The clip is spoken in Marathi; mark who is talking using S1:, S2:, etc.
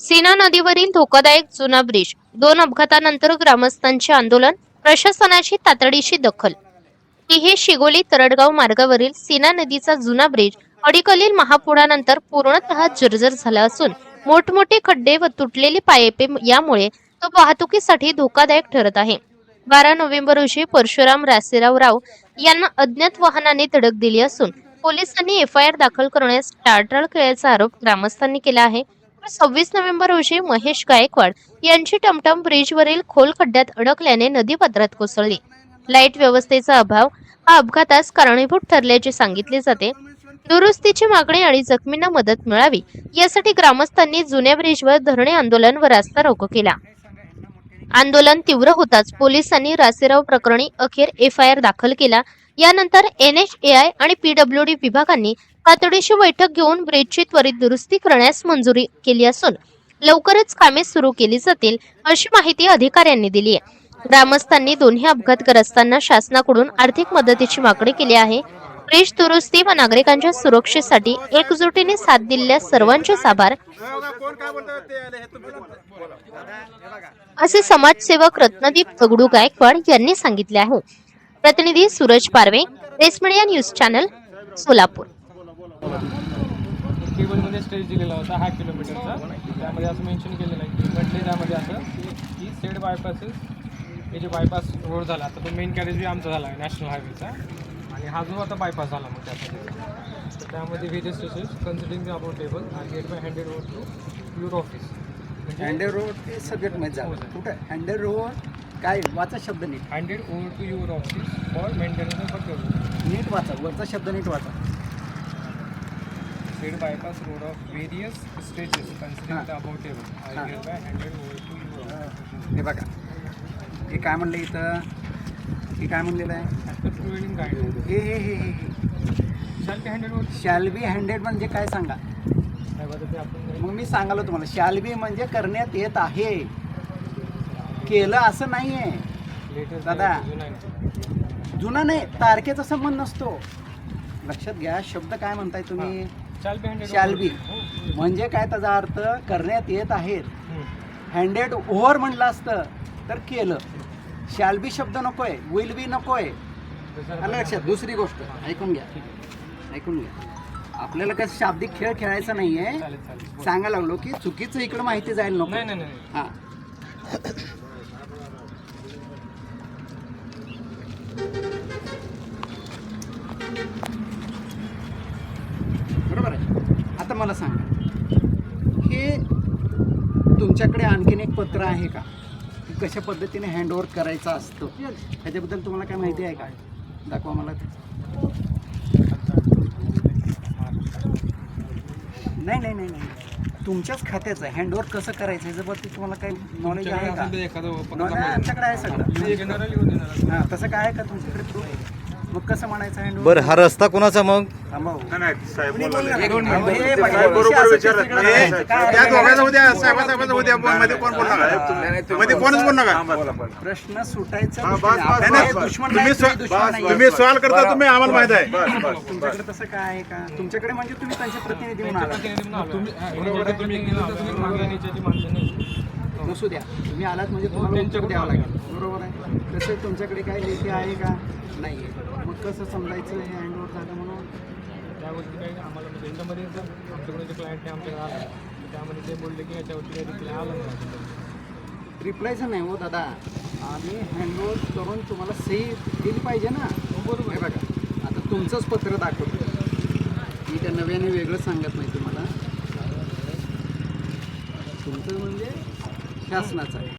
S1: सीना नदीवरील धोकादायक जुना ब्रिज दोन अपघातानंतर ग्रामस्थांचे आंदोलन प्रशासनाची तातडीची दखल. हे शिगोली तरडगाव मार्गावरील सीना नदीचा जुना ब्रिज अडीकलील महापुरानंतर पूर्णतः जर्जर झाला असून मोठमोठे खड्डे व तुटलेली पायपे यामुळे तो वाहतुकीसाठी धोकादायक ठरत आहे. बारा नोव्हेंबर रोजी परशुराम रासेराव राव यांना अज्ञात वाहनाने धडक दिली असून पोलिसांनी एफ आय आर दाखल करण्यास टाळटाळ केल्याचा आरोप ग्रामस्थांनी केला आहे. सव्वीस नोव्हेंबर रोजी महेश गायकवाड यांची टमटम ब्रिजवरील खोल खड्ड्यात अडकल्याने नदीपात्रात कोसळली. लाइट व्यवस्थेचा अभाव हा अपघातास कारणीभूत ठरल्याचे सांगितले जाते. दुरुस्तीची मागणी आणि जखमींना मदत मिळावी यासाठी ग्रामस्थांनी जुन्या ब्रिजवर धरणे आंदोलन व रास्ता रोको केला. आंदोलन तीव्र होताच पोलिसांनी रासेराव प्रकरणी अखेर एफ आय आर दाखल केला. यानंतर एन एच ए आय आणि पीडब्ल्यूडी विभागांनी तातडीची बैठक घेऊन ब्रिजची त्वरित दुरुस्ती करण्यास मंजुरी केली असून लवकरच कामे सुरू केली जातील अशी माहिती अधिकाऱ्यांनी दिली आहे. ग्रामस्थांनी दोन्ही अपघातग्रस्तांना शासनाकडून आर्थिक मदतीची मागणी केली आहे. ब्रिज दुरुस्ती व नागरिकांच्या सुरक्षेसाठी एकजुटीने साथ दिलेल्या सर्वांचेच आभार. असे समाजसेवक रत्नदीप दगडू गायकवाड यांनी सांगितले आहे. प्रतिनिधी Suraj Parve press media news channel Solapur.
S2: केबलमध्ये stage दिलेला होता हा किलोमीटरचा त्यामध्ये असं मेन्शन केलेलं आहे की म्हटले त्यामध्ये असं की सेड बायपासेस हे जे बायपास रोड झाला आता तो मेन कॅरेज बी आमचा झाला आहे नॅशनल हायवेचा आणि हा जो आता बायपास झाला मग त्यासाठी तर त्यामध्ये various stations considering the about table आणि get by handed over to your office
S3: हँडर road ते सगळ्यात माहीत
S2: हो.
S3: कुठं? हँडर रोड काय? वाचा शब्द नीट.
S2: Handed over to your office for maintenance of table
S3: नीट वाचा. वरचा शब्द नीट वाचा.
S2: Road of various stages considering the about table
S3: हां.
S2: आणि get by handed over to your office
S3: हे बघा. हे काय म्हणलं इथं? हे काय म्हणलेलं आहे?
S2: As per prevailing guidelines,
S3: हे हे हे हे.
S2: Shall be handed over to
S3: shall be handed म्हणजे काय सांगा? मग मी सांगालो तुम्हाला शॅल बी म्हणजे करण्यात येत आहे. केलं असं नाही आहे
S2: लेटेस्ट
S3: दादा.
S2: जुना
S3: नाही तारखेचा संबंध नसतो. लक्षात घ्या शब्द काय म्हणताय तुम्ही?
S2: हो.
S3: म्हणजे काय त्याचा अर्थ? करण्यात येत आहेत. हँडेड ओव्हर म्हणलं असतं तर केलं. शॅल बी शब्द नकोय विल बी नकोय. आलं लक्षात? दुसरी गोष्ट. ऐकून घ्या. ऐकून घ्या. आपल्याला काय शाब्दिक खेळ खेळायचा नाहीये. सांगायला लागलो की चुकीचं इकडं माहिती जायला नको. हा. मला सांगा. हे तुमच्याकडे आणखीन एक पत्र आहे का? की कशा पद्धतीने हँडओव्हर करायचं असतं? ह्याच्याबद्दल तुम्हाला काय माहिती आहे का? दाखवा मला. नाही नाही नाही नाही. तुमच्याच खात्याचं आहे. हँडओव्हर कसं करायचं? ह्याच्याबद्दल तुम्हाला काही नॉलेज आहे का? आमच्याकडे आहे सगळं. हां तसं काय आहे का तुमच्याकडे? proof? मग कसं म्हणायचं हँडओव्हर
S4: बरं हा रस्ता कोणाचा मग?
S3: प्रश्न सुटायचा
S5: तुम्ही सवाल करता तुम्ही आम्हाला माहीत आहे.
S3: तुमच्याकडे तसं काय आहे का? तुमच्याकडे म्हणजे तुम्ही त्यांचे प्रतिनिधी म्हणून आला नसू द्या. तुम्ही आलात म्हणजे तुम्हाला उत्तर द्यावं लागेल. बरोबर आहे. तसं तुमच्याकडे काय लेखी आहे का? नाही आहे मग कसं समजायचं हे हँडओव्हर झालं म्हणून?
S2: त्या गोष्टी काही आम्हाला म्हणजे याच्यामध्ये जर आमच्याकडे जे क्लायंटने आमच्याकडे आला. त्यामध्ये ते बोलले की याच्यावरती काही रिप्लाय आला नाही.
S3: रिप्लायचं नाही हो दादा. आम्ही हँडओव्हर करून तुम्हाला सही दिली पाहिजे ना. बरोबर. आहे बघा. आता तुमचंच पत्र दाखवतो मी त्या नव्याने वेगळं सांगत नाही तुम्हाला. तुमचं म्हणजे शासनाचं आहे